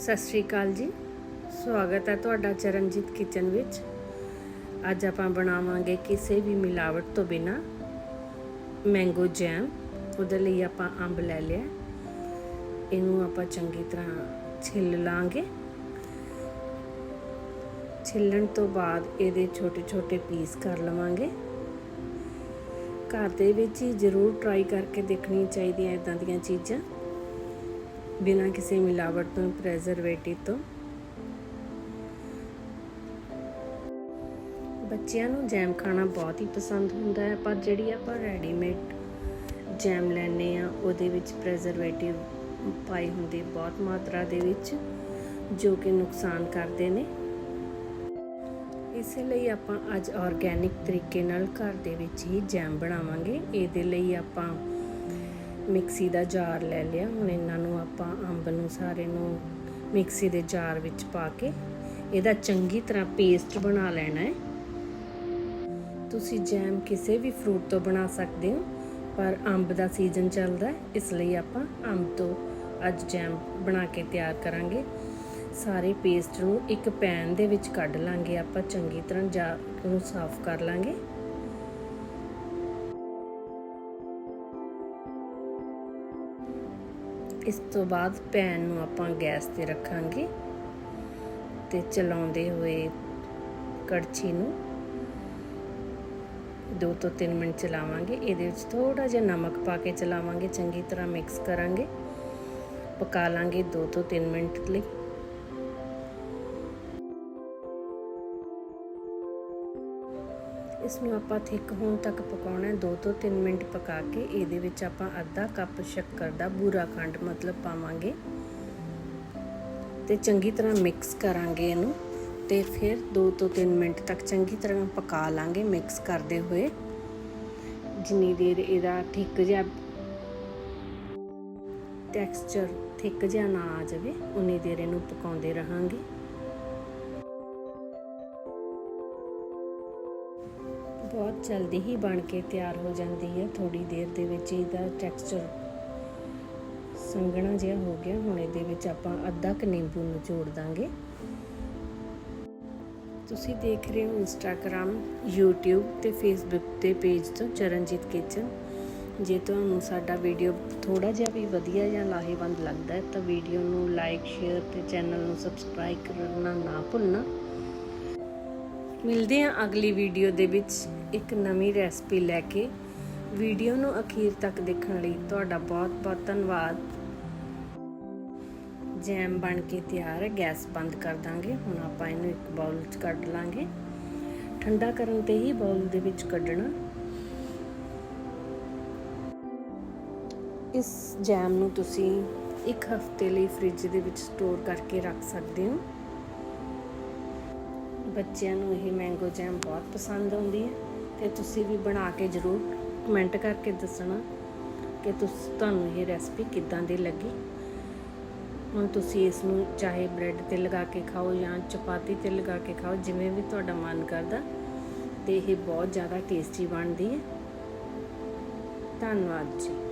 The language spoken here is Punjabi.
ਸਤਿ ਸ਼੍ਰੀ ਅਕਾਲ ਜੀ। ਸਵਾਗਤ ਹੈ ਤੁਹਾਡਾ ਚਰਨਜੀਤ ਕਿਚਨ ਵਿੱਚ। ਅੱਜ ਆਪਾਂ ਬਣਾਵਾਂਗੇ ਕਿਸੇ ਵੀ ਮਿਲਾਵਟ ਤੋਂ ਬਿਨਾ ਮੈਂਗੋ ਜੈਮ ਉਹਦੇ ਲਈ ਆਪਾਂ ਅੰਬ ਲੈ ਲਿਆ। ਇਹਨੂੰ ਆਪਾਂ ਚੰਗੀ ਤਰ੍ਹਾਂ ਛਿੱਲ ਲਾਂਗੇ। ਛਿੱਲਣ ਤੋਂ ਬਾਅਦ ਇਹਦੇ ਛੋਟੇ ਛੋਟੇ ਪੀਸ ਕਰ ਲਵਾਂਗੇ। ਘਰ ਦੇ ਵਿੱਚ ਹੀ ਜ਼ਰੂਰ ਟਰਾਈ ਕਰਕੇ ਦੇਖਣੀ ਚਾਹੀਦੀਆਂ ਇਦਾਂ ਦੀਆਂ ਚੀਜ਼ਾਂ। ਬਿਨਾਂ ਕਿਸੇ ਮਿਲਾਵਟ ਤੋਂ ਪ੍ਰੈਜ਼ਰਵੇਟਿਵ ਤੋਂ। ਬੱਚਿਆਂ ਨੂੰ ਜੈਮ ਖਾਣਾ ਬਹੁਤ ਹੀ ਪਸੰਦ ਹੁੰਦਾ ਹੈ, ਪਰ ਜਿਹੜੀ ਆਪਾਂ ਰੈਡੀਮੇਡ ਜੈਮ ਲੈਨੇ ਆ ਉਹਦੇ ਵਿੱਚ ਪ੍ਰੈਜ਼ਰਵੇਟਿਵ ਪਾਈ ਹੁੰਦੀ ਬਹੁਤ ਮਾਤਰਾ ਦੇ ਵਿੱਚ, ਜੋ ਕਿ ਨੁਕਸਾਨ ਕਰਦੇ ਨੇ। ਇਸੇ ਲਈ ਆਪਾਂ ਅੱਜ ਆਰਗੈਨਿਕ ਤਰੀਕੇ ਨਾਲ ਘਰ ਦੇ ਵਿੱਚ ਹੀ ਜੈਮ ਬਣਾਵਾਂਗੇ। ਇਹਦੇ ਲਈ ਆਪਾਂ ਮਿਕਸੀ ਦਾ ਜਾਰ ਲੈ ਲਿਆ। ਹੁਣ ਇਹਨਾਂ ਨੂੰ ਆਪਾਂ ਅੰਬ ਨੂੰ, ਸਾਰੇ ਨੂੰ ਮਿਕਸੀ ਦੇ ਜਾਰ ਵਿੱਚ ਪਾ ਕੇ ਇਹਦਾ ਚੰਗੀ ਤਰ੍ਹਾਂ ਪੇਸਟ ਬਣਾ ਲੈਣਾ ਹੈ। ਤੁਸੀਂ ਜੈਮ ਕਿਸੇ ਵੀ ਫਰੂਟ ਤੋਂ ਬਣਾ ਸਕਦੇ ਹੋ, ਪਰ ਅੰਬ ਦਾ ਸੀਜ਼ਨ ਚੱਲਦਾ ਹੈ, ਇਸ ਲਈ ਆਪਾਂ ਅੰਬ ਤੋਂ ਅੱਜ ਜੈਮ ਬਣਾ ਕੇ ਤਿਆਰ ਕਰਾਂਗੇ। ਸਾਰੇ ਪੇਸਟ ਨੂੰ ਇੱਕ ਪੈਨ ਦੇ ਵਿੱਚ ਕੱਢ ਲਾਂਗੇ, ਆਪਾਂ ਚੰਗੀ ਤਰ੍ਹਾਂ ਜਾਰ ਨੂੰ ਸਾਫ਼ ਕਰ ਲਾਂਗੇ। ਇਸ ਤੋਂ ਬਾਅਦ ਪੈਨ ਨੂੰ ਆਪਾਂ ਗੈਸ ਤੇ ਰੱਖਾਂਗੇ ਤੇ ਚਲਾਉਂਦੇ ਹੋਏ ਕੜਛੀ ਨੂੰ 2 ਤੋਂ 3 ਮਿੰਟ ਚਲਾਵਾਂਗੇ। ਇਹਦੇ ਵਿੱਚ ਥੋੜਾ ਜਿਹਾ ਨਮਕ ਪਾ ਕੇ ਚਲਾਵਾਂਗੇ, ਚੰਗੀ ਤਰ੍ਹਾਂ ਮਿਕਸ ਕਰਾਂਗੇ। ਪਕਾ ਲਾਂਗੇ 2 ਤੋਂ 3 ਮਿੰਟ ਲਈ। ਇਸ ਨੂੰ ਆਪਾਂ ਥਿਕ ਹੋਣ ਤੱਕ ਪਕਾਉਣਾ ਹੈ। 2 ਤੋਂ 3 ਮਿੰਟ ਪਕਾ ਕੇ ਇਹਦੇ ਵਿੱਚ ਆਪਾਂ ਅੱਧਾ ਕੱਪ ਸ਼ੱਕਰ ਦਾ ਬੂਰਾ ਖੰਡ ਮਤਲਬ ਪਾਵਾਂਗੇ। ਤੇ ਚੰਗੀ ਤਰ੍ਹਾਂ ਮਿਕਸ ਕਰਾਂਗੇ ਇਹਨੂੰ ਤੇ ਫਿਰ 2 ਤੋਂ 3 ਮਿੰਟ ਤੱਕ ਚੰਗੀ ਤਰ੍ਹਾਂ ਪਕਾ ਲਾਂਗੇ ਮਿਕਸ ਕਰਦੇ ਹੋਏ। ਜਿੰਨੀ ਦੇਰ ਇਹਦਾ ਥਿਕ ਜਿਹਾ ਟੈਕਸਚਰ ਥਿਕ ਜਿਹਾ ਨਾ ਆ ਜਾਵੇ, ਉਨੀ ਦੇਰ ਇਹਨੂੰ ਪਕਾਉਂਦੇ ਰਹਾਂਗੇ। ਬਹੁਤ ਜਲਦੀ ਹੀ ਬਣ ਕੇ ਤਿਆਰ ਹੋ ਜਾਂਦੀ ਹੈ। ਥੋੜੀ ਦੇਰ ਦੇ ਵਿੱਚ ਇਹਦਾ ਟੈਕਸਚਰ ਸੰਘਣਾ ਜਿਹਾ ਹੋ ਗਿਆ। ਹੁਣ ਇਹਦੇ ਵਿੱਚ ਆਪਾਂ ਅੱਧਾ ਕ ਨਿੰਬੂ ਨਿਚੋੜ ਦਾਂਗੇ। ਤੁਸੀਂ ਦੇਖ ਰਹੇ ਹੋ ਇੰਸਟਾਗ੍ਰam YouTube ਤੇ Facebook ਦੇ ਪੇਜ ਤੋਂ ਚਰਨਜੀਤ ਕਿਚਨ। ਜੇ ਤੁਹਾਨੂੰ ਸਾਡਾ ਵੀਡੀਓ ਥੋੜਾ ਜਿਹਾ ਵੀ ਵਧੀਆ ਜਾਂ ਲਾਹੇਵੰਦ ਲੱਗਦਾ ਹੈ, ਤਾਂ ਵੀਡੀਓ ਨੂੰ ਲਾਈਕ, ਸ਼ੇਅਰ ਤੇ ਚੈਨਲ ਨੂੰ ਸਬਸਕ੍ਰਾਈਬ ਕਰਨਾ ਨਾ ਭੁੱਲਣਾ। ਮਿਲਦੇ ਹਾਂ ਅਗਲੀ ਵੀਡੀਓ ਦੇ ਵਿੱਚ। ਇੱਕ ਨਵੀਂ ਰੈਸਪੀ ਲੈ ਕੇ ਵੀਡੀਓ ਨੂੰ ਅਖੀਰ ਤੱਕ ਦੇਖਣ ਲਈ ਤੁਹਾਡਾ ਬਹੁਤ ਬਹੁਤ ਧੰਨਵਾਦ। ਜੈਮ ਬਣ ਕੇ ਤਿਆਰ ਹੈ ਗੈਸ ਬੰਦ ਕਰ ਦਾਂਗੇ। ਹੁਣ ਆਪਾਂ ਇਹਨੂੰ ਇੱਕ ਬਾਉਲ 'ਚ ਕੱਢ ਲਾਂਗੇ। ਠੰਡਾ ਕਰਨ ਤੇ ਹੀ ਬਾਉਲ ਦੇ ਵਿੱਚ ਕੱਢਣਾ। ਇਸ ਜੈਮ ਨੂੰ ਤੁਸੀਂ ਇੱਕ ਹਫ਼ਤੇ ਲਈ ਫ੍ਰਿਜ ਦੇ ਵਿੱਚ ਸਟੋਰ ਕਰਕੇ ਰੱਖ ਸਕਦੇ ਹੋ। ਬੱਚਿਆਂ ਨੂੰ ਇਹ ਮੈਂਗੋ ਜੈਮ ਬਹੁਤ ਪਸੰਦ ਆਉਂਦੀ ਹੈ। ਤੇ ਤੁਸੀਂ ਵੀ ਬਣਾ ਕੇ ਜ਼ਰੂਰ ਕਮੈਂਟ ਕਰਕੇ ਦੱਸਣਾ ਕਿ ਤੁਸ, ਤੁਹਾਨੂੰ ਇਹ ਰੈਸਪੀ ਕਿੱਦਾਂ ਦੀ ਲੱਗੀ। ਹੁਣ ਤੁਸੀਂ ਇਸ ਨੂੰ ਚਾਹੇ ਬ੍ਰੈਡ ਤੇ ਲਗਾ ਕੇ ਖਾਓ ਜਾਂ ਚਪਾਤੀ ਤੇ ਲਗਾ ਕੇ ਖਾਓ, ਜਿਵੇਂ ਵੀ ਤੁਹਾਡਾ ਮਨ ਕਰਦਾ, ਤੇ ਇਹ ਬਹੁਤ ਜ਼ਿਆਦਾ ਟੇਸਟੀ ਬਣਦੀ ਹੈ। ਧੰਨਵਾਦ ਜੀ।